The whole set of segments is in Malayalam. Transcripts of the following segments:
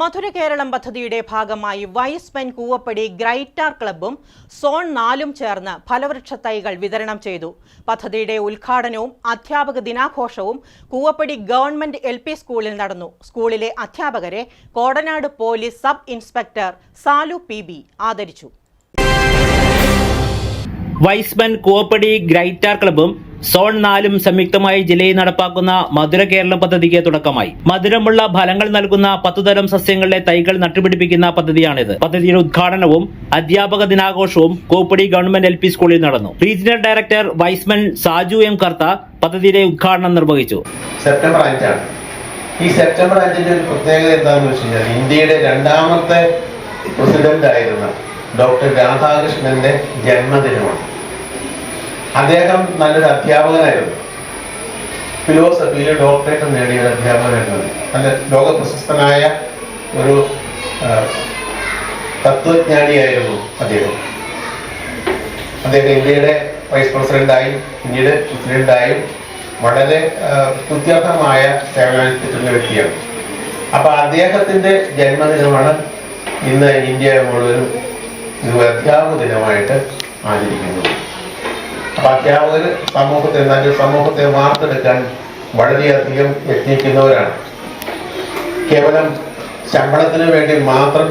മധുര കേരളം പദ്ധതിയുടെ ഭാഗമായി വൈസ് പെൻ കൂവപ്പടി ഗ്രൈറ്റാർ ക്ലബ്ബും സോൺ നാലും ചേർന്ന് ഫലവൃക്ഷ തൈകൾ വിതരണം ചെയ്തു. പദ്ധതിയുടെ ഉദ്ഘാടനവും അധ്യാപക ദിനാഘോഷവും കൂവപ്പടി ഗവൺമെന്റ് എൽ സ്കൂളിൽ നടന്നു. സ്കൂളിലെ അധ്യാപകരെ Kodanad police sub inspector Salu P ആദരിച്ചു. വൈസ്മൻ കൂവപ്പടി ഗ്രൈറ്റാർ ക്ലബും സോൺ നാലും സംയുക്തമായി ജില്ലയിൽ നടപ്പാക്കുന്ന മധുര കേരളം പദ്ധതിക്ക് തുടക്കമായി. മധുരമുള്ള ഫലങ്ങൾ നൽകുന്ന പത്തുതരം സസ്യങ്ങളുടെ തൈകൾ നട്ടുപിടിപ്പിക്കുന്ന പദ്ധതിയാണിത്. പദ്ധതിയുടെ ഉദ്ഘാടനവും അധ്യാപക ദിനാഘോഷവും കോപ്പടി ഗവൺമെന്റ് എൽ സ്കൂളിൽ നടന്നു. Regional director Y's Men Saju M Kartha പദ്ധതിയുടെ ഉദ്ഘാടനം നിർവഹിച്ചു. സെപ്റ്റംബർ അഞ്ചാണ്. ഈ സെപ്റ്റംബർ അഞ്ചിന്റെ ഒരു പ്രത്യേകത എന്താണെന്ന് വെച്ച് കഴിഞ്ഞാൽ ഇന്ത്യയുടെ രണ്ടാമത്തെ പ്രസിഡന്റ് ആയിരുന്ന ഡോക്ടർ രാധാകൃഷ്ണന്റെ ജന്മദിനമാണ്. അദ്ദേഹം നല്ലൊരു അധ്യാപകനായിരുന്നു. ഫിലോസഫിയിൽ ഡോക്ടറേറ്റ് നേടിയ ഒരു അധ്യാപകനായിരുന്നു. നല്ല ലോക പ്രശസ്തനായ ഒരു തത്വജ്ഞാനിയായിരുന്നു അദ്ദേഹം. അദ്ദേഹം ഇന്ത്യയുടെ വൈസ് പ്രസിഡന്റായും പിന്നീട് പ്രസിഡന്റായും വളരെ സ്തുത്യർഹമായ സേവനത്തിലുള്ള വ്യക്തിയാണ്. അപ്പൊ അദ്ദേഹത്തിന്റെ ജന്മദിനമാണ് ഇന്ന് ഇന്ത്യ മുഴുവനും ഇത് അധ്യാപക ദിനമായിട്ട് ആചരിക്കുന്നത്. അധ്യാപകർ സമൂഹത്തെ നല്ല സമൂഹത്തെ വാർത്തെടുക്കാൻ വളരെയധികം യത്നിക്കുന്നവരാണ്. കേവലം ശമ്പളത്തിന് വേണ്ടി മാത്രം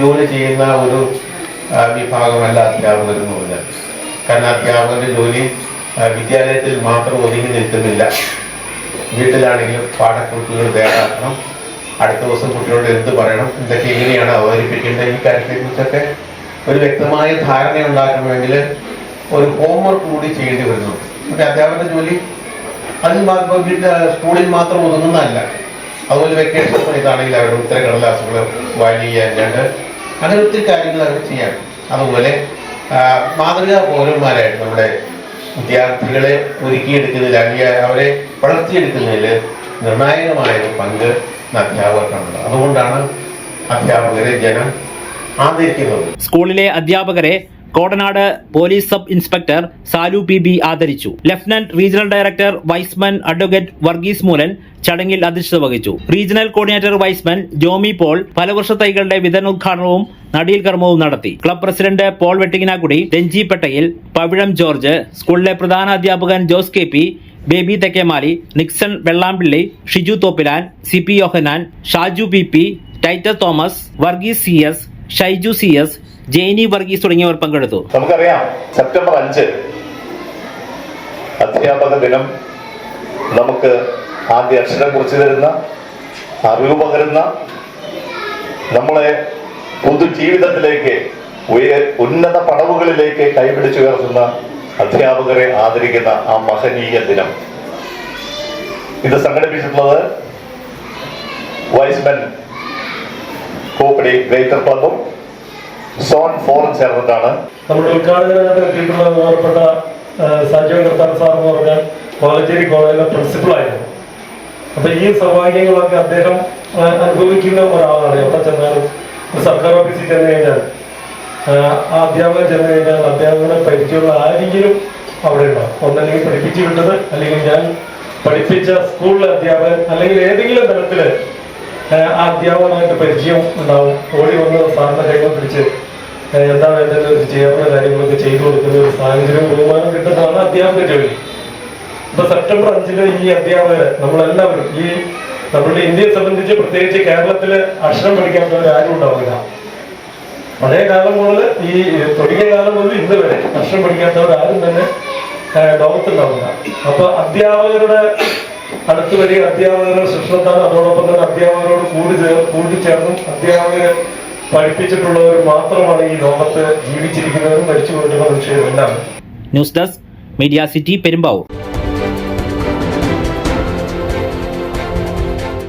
ജോലി ചെയ്യുന്ന ഒരു വിഭാഗമല്ല അധ്യാപകർ എന്ന് പറഞ്ഞാൽ. കാരണം അധ്യാപകന്റെ ജോലി വിദ്യാലയത്തിൽ മാത്രം ഒതുങ്ങി നിൽക്കുന്നില്ല. വീട്ടിലാണെങ്കിലും പാഠക്കുറിപ്പുകൾ തയ്യാറാക്കണം. അടുത്ത ദിവസം കുട്ടികളോട് എന്ത് പറയണം എന്തൊക്കെ എങ്ങനെയാണ് അവതരിപ്പിക്കേണ്ടത് ഈ കാര്യത്തെക്കുറിച്ചൊക്കെ ഒരു വ്യക്തമായ ധാരണ ഉണ്ടാക്കണമെങ്കിൽ ഒരു ഹോംവർക്ക് കൂടി ചെയ്യേണ്ടി വരുന്നു. പക്ഷെ അധ്യാപകന്റെ ജോലി. അതിൽ വീട്ടിലെ സ്കൂളിൽ മാത്രം ഒതുങ്ങുന്നതല്ല. അതുപോലെ വെക്കേഷൻ സമയത്താണെങ്കിൽ അവരുടെ ഉത്തരക്കടലാസുകൾ വാല്യൂ ചെയ്യാനുണ്ട് അങ്ങനെ ഒത്തിരി കാര്യങ്ങൾ അവർ ചെയ്യാം അതുപോലെ മാതൃകാ പൗരന്മാരായിട്ട് നമ്മുടെ വിദ്യാർത്ഥികളെ ഒരുക്കിയെടുക്കുന്നതിൽ അല്ലെങ്കിൽ അവരെ വളർത്തിയെടുക്കുന്നതിൽ നിർണായകമായ പങ്ക് അധ്യാപകർക്കാണ് അതുകൊണ്ടാണ് അധ്യാപകരെ ജനം ആദരിക്കുന്നത്. സ്കൂളിലെ അധ്യാപകരെ Kodanad police sub inspector Salu P B ആദരിച്ചു. Lieutenant regional director Y's Men advocate Varghese Moolan ചടങ്ങിൽ അധ്യക്ഷത വഹിച്ചു. Regional coordinator Y's Men Jomy Paul ഫലവൃക്ഷ തൈകളുടെ വിതരണോദ്ഘാടനവും നടീൽ കർമ്മവും നടത്തി. ക്ലബ് പ്രസിഡന്റ് പോൾ വെട്ടിങ്ങനാക്കുടി രഞ്ജി പെട്ടയിൽ പവിഴം ജോർജ് സ്കൂളിലെ പ്രധാന അധ്യാപകൻ Jose K P Baby Thekkemali Nixon Vellampilly Shiju Thoppilan C P Yohannan Shaju P P ടൈറ്റർ Thomas Varghese C S Shyju C S Jainy Varghese തുടങ്ങിയവർ പങ്കെടുത്തു. നമുക്കറിയാം സെപ്റ്റംബർ അഞ്ച് അധ്യാപക ദിനം. നമുക്ക് ആദ്യ അക്ഷരം കുറിച്ച് തരുന്ന അറിവ് പകരുന്ന നമ്മളെ പൊതു ജീവിതത്തിലേക്ക് ഉന്നത പടവുകളിലേക്ക് കൈപിടിച്ചുയർത്തുന്ന അധ്യാപകരെ ആദരിക്കുന്ന ആ മഹനീയ ദിനം. ഇത് സംഘടിപ്പിച്ചിട്ടുള്ളത് വൈസ്മെൻ കോപ്പടി ഗ്രേറ്റർ ക്ലബും സോൺ ഫോറും ചേർന്നിട്ടാണ്. നമ്മുടെ ഉദ്ഘാടകരായിട്ട് സജീവൻ കർത്താൻ സാർ എന്ന് പറഞ്ഞാൽ കോളേജേരി കോളേജിലെ പ്രിൻസിപ്പളായിരുന്നു അപ്പൊ ഈ സൗഭാഗ്യങ്ങളൊക്കെ അദ്ദേഹം അനുഭവിക്കുന്ന ഒരാളാണ്. എവിടെ ചെന്നാലും സർക്കാർ ഓഫീസിൽ ചെന്ന് കഴിഞ്ഞാൽ ആ അധ്യാപകൻ ചെന്ന് കഴിഞ്ഞാൽ അധ്യാപകനെ പരിചയമുള്ള ആരെങ്കിലും അവിടെ ഉണ്ടാവും ഒന്നല്ലെങ്കിൽ പഠിപ്പിച്ചു വിട്ടത് അല്ലെങ്കിൽ ഞാൻ പഠിപ്പിച്ച സ്കൂളിലെ അധ്യാപകൻ അല്ലെങ്കിൽ ഏതെങ്കിലും തരത്തിൽ ആ, അധ്യാപകനായിട്ട് പരിചയം ഉണ്ടാവും. ഓടി വന്ന് സാറിന്റെ കൈകൾ പിടിച്ച് ആ, എന്താ വേണ്ടത്? ചെയ്യാവുന്ന കാര്യങ്ങളൊക്കെ ചെയ്തു കൊടുക്കുന്ന ഒരു സാഹചര്യം ബഹുമാനം കിട്ടുന്നതാണ് അധ്യാപക ജോലി. ഇപ്പൊ സെപ്റ്റംബർ അഞ്ചിന് ഈ അധ്യാപകര് നമ്മളെല്ലാവരും ഈ നമ്മുടെ ഇന്ത്യയെ സംബന്ധിച്ച് പ്രത്യേകിച്ച് കേരളത്തിൽ അക്ഷരം പഠിക്കാത്തവർ ആരും ഉണ്ടാവില്ല. പഴയ കാലം മുതൽ ഈ തുടങ്ങിയ കാലം മുതൽ ഇന്ന് വരെ അക്ഷരം പഠിക്കാത്തവർ ആരും തന്നെ ലോകത്തുണ്ടാവില്ല. അപ്പൊ അധ്യാപകരുടെ അടുത്ത് വലിയ അധ്യാപകരുടെ ശിക്ഷണത്താണ് അതോടൊപ്പം തന്നെ അധ്യാപകരോട് കൂടി ചേർ- കൂടിച്ചേർന്നും അധ്യാപകരെ പഠിപ്പിച്ചിട്ടുള്ളവർ മാത്രമാണ് ഈ ലോകത്ത് ജീവിച്ചിരിക്കുന്നവരും മരിച്ചു പോയിട്ടുള്ള വിഷയമെല്ലാം news desk media city Perumbavoor.